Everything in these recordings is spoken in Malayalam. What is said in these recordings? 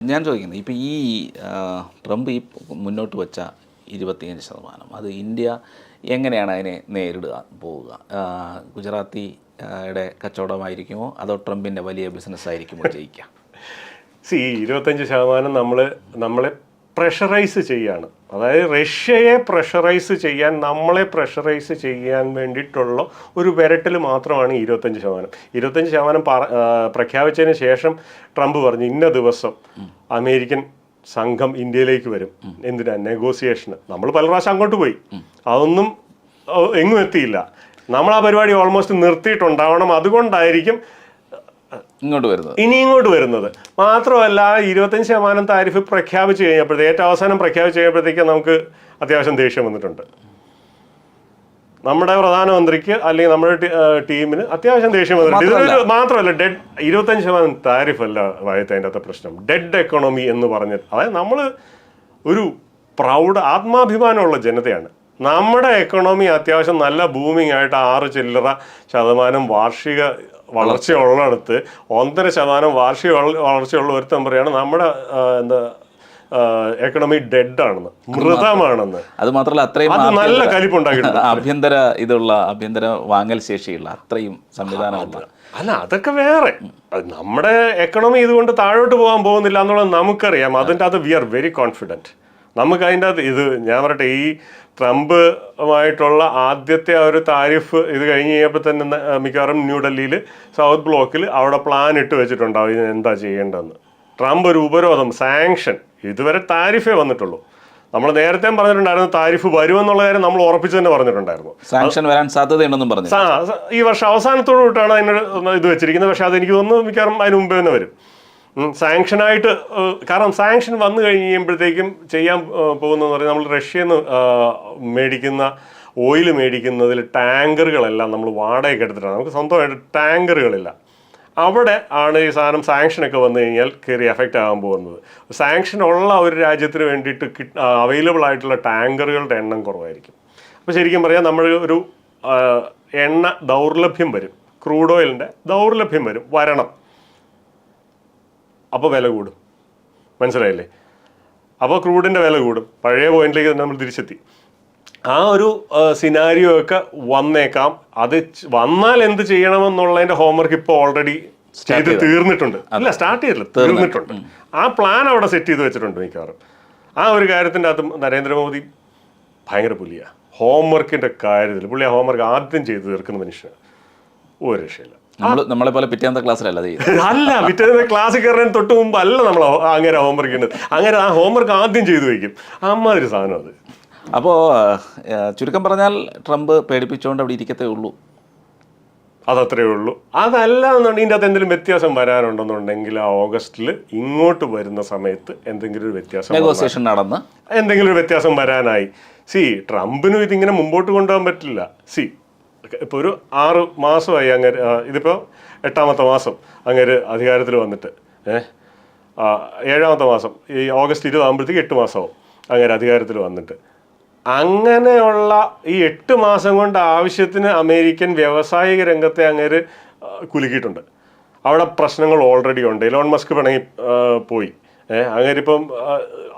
ഞാൻ ചോദിക്കുന്നത് ഇപ്പോൾ ഈ ട്രംപ് ഈ മുന്നോട്ട് വെച്ച ഇരുപത്തിയഞ്ച് ശതമാനം അത് ഇന്ത്യ എങ്ങനെയാണ് അതിനെ നേരിടുക പോവുക? ഗുജറാത്തി യുടെ കച്ചവടമായിരിക്കുമോ? അതോ ട്രംപിന്റെ വലിയ ബിസിനസ് ആയിരിക്കുമോ ജയിക്കുക? സി ഇരുപത്തഞ്ച് ശതമാനം നമ്മൾ നമ്മളെ പ്രഷറൈസ് ചെയ്യാണ്. അതായത് റഷ്യയെ പ്രഷറൈസ് ചെയ്യാൻ നമ്മളെ പ്രഷറൈസ് ചെയ്യാൻ വേണ്ടിയിട്ടുള്ള ഒരു വിരട്ടൽ മാത്രമാണ് ഇരുപത്തഞ്ച് ശതമാനം. ഇരുപത്തഞ്ച് ശതമാനം പ്രഖ്യാപിച്ചതിന് ശേഷം ട്രംപ് പറഞ്ഞു ഇന്ന ദിവസം അമേരിക്കൻ സംഘം ഇന്ത്യയിലേക്ക് വരും. എന്തിനാ? നെഗോസിയേഷന് നമ്മൾ പല പ്രാവശ്യം അങ്ങോട്ട് പോയി. അതൊന്നും എങ്ങും എത്തിയില്ല. നമ്മൾ ആ പരിപാടി ഓൾമോസ്റ്റ് നിർത്തിയിട്ടുണ്ടാവണം. അതുകൊണ്ടായിരിക്കും ഇങ്ങോട്ട് വരുന്നത്. ഇനി ഇങ്ങോട്ട് വരുന്നത്. മാത്രമല്ല ഇരുപത്തഞ്ച് ശതമാനം താരിഫ് പ്രഖ്യാപിച്ചു കഴിഞ്ഞപ്പോഴത്തേക്ക് ഏറ്റവും അവസാനം പ്രഖ്യാപിച്ചു കഴിഞ്ഞപ്പോഴത്തേക്ക് നമുക്ക് അത്യാവശ്യം ദേഷ്യം വന്നിട്ടുണ്ട്. നമ്മുടെ പ്രധാനമന്ത്രിക്ക് അല്ലെങ്കിൽ നമ്മുടെ ടീമിന് അത്യാവശ്യം ദേഷ്യം വന്നിട്ടുണ്ട്. ഇതൊരു മാത്രമല്ല. ഡെഡ് ഇരുപത്തഞ്ച് ശതമാനം താരിഫ് അല്ല വായത്തെ അതിന്റെ അകത്തെ പ്രശ്നം. ഡെഡ് എക്കണോമി എന്ന് പറഞ്ഞ അതായത് നമ്മൾ ഒരു പ്രൗഡ് ആത്മാഭിമാനമുള്ള ജനതയാണ്. നമ്മുടെ എക്കണോമി അത്യാവശ്യം നല്ല ബൂമിംഗ് ആയിട്ട് ആറ് ചില്ലറ ശതമാനം വാർഷിക വളർച്ചയുള്ളിടത്ത് ഒന്നര ശതമാനം വാർഷിക വളർച്ചയുള്ള ഒരുത്തം പറയാണ് നമ്മുടെ എന്താ എക്കണോമി ഡെഡ് ആണെന്ന് മൃതമാണെന്ന് അത് മാത്രമല്ല അത്രയും നല്ല കലിപ്പുണ്ടാക്കി കലിപ്പുണ്ടാക്കിയിട്ടുണ്ട്. ആഭ്യന്തര ഇതുള്ള ആഭ്യന്തര വാങ്ങൽ ശേഷിയുള്ള അത്രയും സംവിധാനമുള്ള. അല്ല അതൊക്കെ വേറെ. നമ്മുടെ എക്കണോമി ഇതുകൊണ്ട് താഴോട്ട് പോകാൻ പോകുന്നില്ല എന്നുള്ളത് നമുക്കറിയാം. അതിന്റെ അത് വി ആർ വെരി കോൺഫിഡന്റ് നമുക്ക് അതിന്റെ അകത്ത് ഇത് ഞാൻ പറയട്ടെ ഈ ട്രംപുമായിട്ടുള്ള ആദ്യത്തെ ആ ഒരു താരിഫ് ഇത് കഴിഞ്ഞ് കഴിഞ്ഞപ്പോൾ തന്നെ മിക്കവാറും ന്യൂഡൽഹിയിൽ സൗത്ത് ബ്ലോക്കിൽ അവിടെ പ്ലാൻ ഇട്ട് വെച്ചിട്ടുണ്ടാവും എന്താ ചെയ്യേണ്ടതെന്ന്. ട്രംപ് ഒരു ഉപരോധം സാങ്ഷൻ ഇതുവരെ താരിഫേ വന്നിട്ടുള്ളൂ. നമ്മൾ നേരത്തെ പറഞ്ഞിട്ടുണ്ടായിരുന്നു താരിഫ് വരുമെന്നുള്ള കാര്യം നമ്മൾ ഉറപ്പിച്ച് തന്നെ പറഞ്ഞിട്ടുണ്ടായിരുന്നു. സാങ്ഷൻ വരാൻ സാധ്യതയുണ്ടെന്നും പറഞ്ഞു ഈ വർഷം അവസാനത്തോടു കൂട്ടാണ് അതിന് ഇത് വെച്ചിരിക്കുന്നത്. പക്ഷെ അതെനിക്ക് തോന്നുന്നു മിക്കവാറും അതിന് മുമ്പേ തന്നെ വരും. സാങ്ഷനായിട്ട് കാരണം സാങ്ഷൻ വന്നു കഴിയുമ്പോഴത്തേക്കും ചെയ്യാൻ പോകുന്നതെന്ന് പറഞ്ഞാൽ നമ്മൾ റഷ്യയിൽ നിന്ന് മേടിക്കുന്ന ഓയിൽ മേടിക്കുന്നതിൽ ടാങ്കറുകളെല്ലാം നമ്മൾ വാടകയ്ക്ക് എടുത്തിട്ടാണ്. നമുക്ക് സ്വന്തമായിട്ട് ടാങ്കറുകളില്ല. അവിടെ ആണ് ഈ സാധനം സാങ്ഷനൊക്കെ വന്നു കഴിഞ്ഞാൽ കയറി എഫക്റ്റ് ആകാൻ പോകുന്നത്. സാങ്ഷൻ ഉള്ള ഒരു രാജ്യത്തിന് വേണ്ടിയിട്ട് അവൈലബിൾ ആയിട്ടുള്ള ടാങ്കറുകളുടെ എണ്ണം കുറവായിരിക്കും. അപ്പോൾ ശരിക്കും പറയാം നമ്മൾ ഒരു എണ്ണ ദൗർലഭ്യം വരും. ക്രൂഡ് ഓയിലിന്റെ ദൗർലഭ്യം വരും. വരണം. അപ്പോൾ വില കൂടും. മനസ്സിലായില്ലേ? അപ്പോൾ ക്രൂഡിന്റെ വില കൂടും. പഴയ പോയിന്റിലേക്ക് തന്നെ നമ്മൾ തിരിച്ചെത്തി. ആ ഒരു സിനാരിയോ ഒക്കെ വന്നേക്കാം. അത് വന്നാൽ എന്ത് ചെയ്യണമെന്നുള്ളതിന്റെ ഹോംവർക്ക് ഇപ്പോൾ ഓൾറെഡി ചെയ്ത് തീർന്നിട്ടുണ്ട്. അല്ല സ്റ്റാർട്ട് ചെയ്തില്ല തീർന്നിട്ടുണ്ട്. ആ പ്ലാൻ അവിടെ സെറ്റ് ചെയ്ത് വെച്ചിട്ടുണ്ട് മിക്കവാറും. ആ ഒരു കാര്യത്തിന്റെ അകത്ത് നരേന്ദ്രമോദി ഭയങ്കര പുലിയ. ഹോംവർക്കിന്റെ കാര്യത്തിൽ പുള്ളി ആ ഹോംവർക്ക് ആദ്യം ചെയ്ത് തീർക്കുന്ന മനുഷ്യനാണ് ഒരു രക്ഷയില്ല. നമ്മളെ പോലെ പിറ്റേന്നത്തെ ക്ലാസ്സിലല്ല അല്ല പിറ്റേന്ന് ക്ലാസ്സിൽ കയറുന്നതിന് തൊട്ട് മുമ്പ് അല്ല നമ്മൾ അങ്ങനെ ഹോംവർക്ക് ചെയ്യുന്നത്. അങ്ങനെ ആ ഹോംവർക്ക് ആദ്യം ചെയ്തു വയ്ക്കും അമ്മാതിരി സാധനം അത്. അപ്പോ ചുരുക്കം പറഞ്ഞാൽ ട്രംപ് പേടിപ്പിച്ചുകൊണ്ട് അവിടെ ഇരിക്കത്തേ ഉള്ളൂ. അതത്രേ ഉള്ളൂ. അതല്ല എന്നുണ്ടെങ്കിൽ ഇതിന്റെ അകത്ത് എന്തെങ്കിലും വ്യത്യാസം വരാനുണ്ടെന്നുണ്ടെങ്കിൽ ആ ഓഗസ്റ്റിൽ ഇങ്ങോട്ട് വരുന്ന സമയത്ത് എന്തെങ്കിലും ഒരു വ്യത്യാസം നെഗോസിയേഷൻ നടന്ന്. എന്തെങ്കിലും ഒരു വ്യത്യാസം വരാനായി. സി ട്രംപിനും ഇതിങ്ങനെ മുമ്പോട്ട് കൊണ്ടുപോകാൻ പറ്റില്ല. സി ഇപ്പോൾ ഒരു ആറ് മാസമായി അങ്ങ് ഇതിപ്പോൾ എട്ടാമത്തെ മാസം അങ്ങേര് അധികാരത്തിൽ വന്നിട്ട് ഏഹ് ഏഴാമത്തെ മാസം ഈ ഓഗസ്റ്റ് ഇരുപതാകുമ്പോഴത്തേക്ക് എട്ട് മാസമാവും അങ്ങനെ അധികാരത്തിൽ വന്നിട്ട്. അങ്ങനെയുള്ള ഈ എട്ട് മാസം കൊണ്ട് ആവശ്യത്തിന് അമേരിക്കൻ വ്യാവസായിക രംഗത്തെ അങ്ങേര് കുലുക്കിയിട്ടുണ്ട്. അവിടെ പ്രശ്നങ്ങൾ ഓൾറെഡി ഉണ്ട്. ഇലോൺ മസ്ക് പിണങ്ങി പോയി. ഏ അങ്ങനെ ഇപ്പം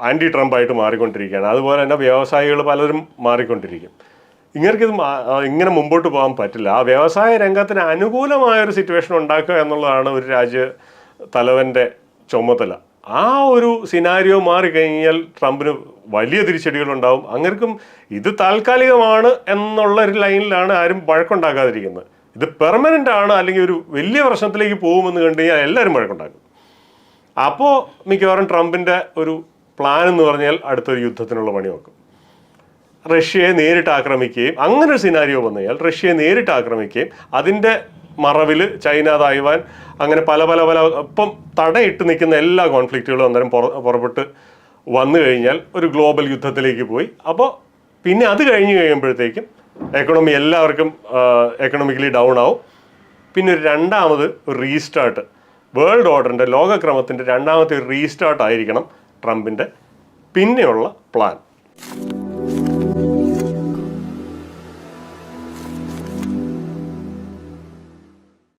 ആന്റി ട്രംപ് ആയിട്ട് മാറിക്കൊണ്ടിരിക്കുകയാണ്. അതുപോലെ തന്നെ വ്യവസായികൾ പലരും മാറിക്കൊണ്ടിരിക്കും. ഇങ്ങനെയൊക്കെ ഇത് ഇങ്ങനെ മുമ്പോട്ട് പോകാൻ പറ്റില്ല. ആ വ്യവസായ രംഗത്തിന് അനുകൂലമായ ഒരു സിറ്റുവേഷൻ ഉണ്ടാക്കുക എന്നുള്ളതാണ് ഒരു രാജ്യ തലവന്റെ ചുമതല. ആ ഒരു സിനാരിയോ മാറിക്കഴിഞ്ഞാൽ ട്രംപിന് വലിയ തിരിച്ചടികളുണ്ടാവും. അങ്ങനെക്കും ഇത് താൽക്കാലികമാണ് എന്നുള്ള ഒരു ലൈനിലാണ് ആരും വഴക്കുണ്ടാക്കാതിരിക്കുന്നത് ഇത് പെർമനന്റ് ആണ് അല്ലെങ്കിൽ ഒരു വലിയ പ്രശ്നത്തിലേക്ക് പോകുമെന്ന് കണ്ടു കഴിഞ്ഞാൽ എല്ലാവരും വഴക്കുണ്ടാക്കും. അപ്പോൾ മിക്കവാറും ട്രംപിന്റെ ഒരു പ്ലാൻ എന്ന് പറഞ്ഞാൽ അടുത്തൊരു യുദ്ധത്തിനുള്ള പണി നോക്കും റഷ്യയെ നേരിട്ട് ആക്രമിക്കുകയും അങ്ങനെ ഒരു സിനാരിയോ വന്നു കഴിഞ്ഞാൽ റഷ്യയെ നേരിട്ട് ആക്രമിക്കുകയും അതിന്റെ മറവിൽ ചൈന തായ്വാൻ അങ്ങനെ പല പല പല ഇപ്പം തടയിട്ട് നിൽക്കുന്ന എല്ലാ കോൺഫ്ലിക്റ്റുകളും അന്നേരം പുറപ്പെട്ട് വന്നു കഴിഞ്ഞാൽ ഒരു ഗ്ലോബൽ യുദ്ധത്തിലേക്ക് പോയി. അപ്പോൾ പിന്നെ അത് കഴിഞ്ഞ് കഴിയുമ്പോഴത്തേക്കും എക്കണോമി എല്ലാവർക്കും എക്കണോമിക്കലി ഡൗൺ ആവും. പിന്നെ ഒരു രണ്ടാമത് ഒരു റീസ്റ്റാർട്ട് വേൾഡ് ഓർഡറിന്റെ ലോകക്രമത്തിന്റെ രണ്ടാമത്തെ ഒരു റീസ്റ്റാർട്ട് ആയിരിക്കണം ട്രംപിന്റെ പിന്നെയുള്ള പ്ലാൻ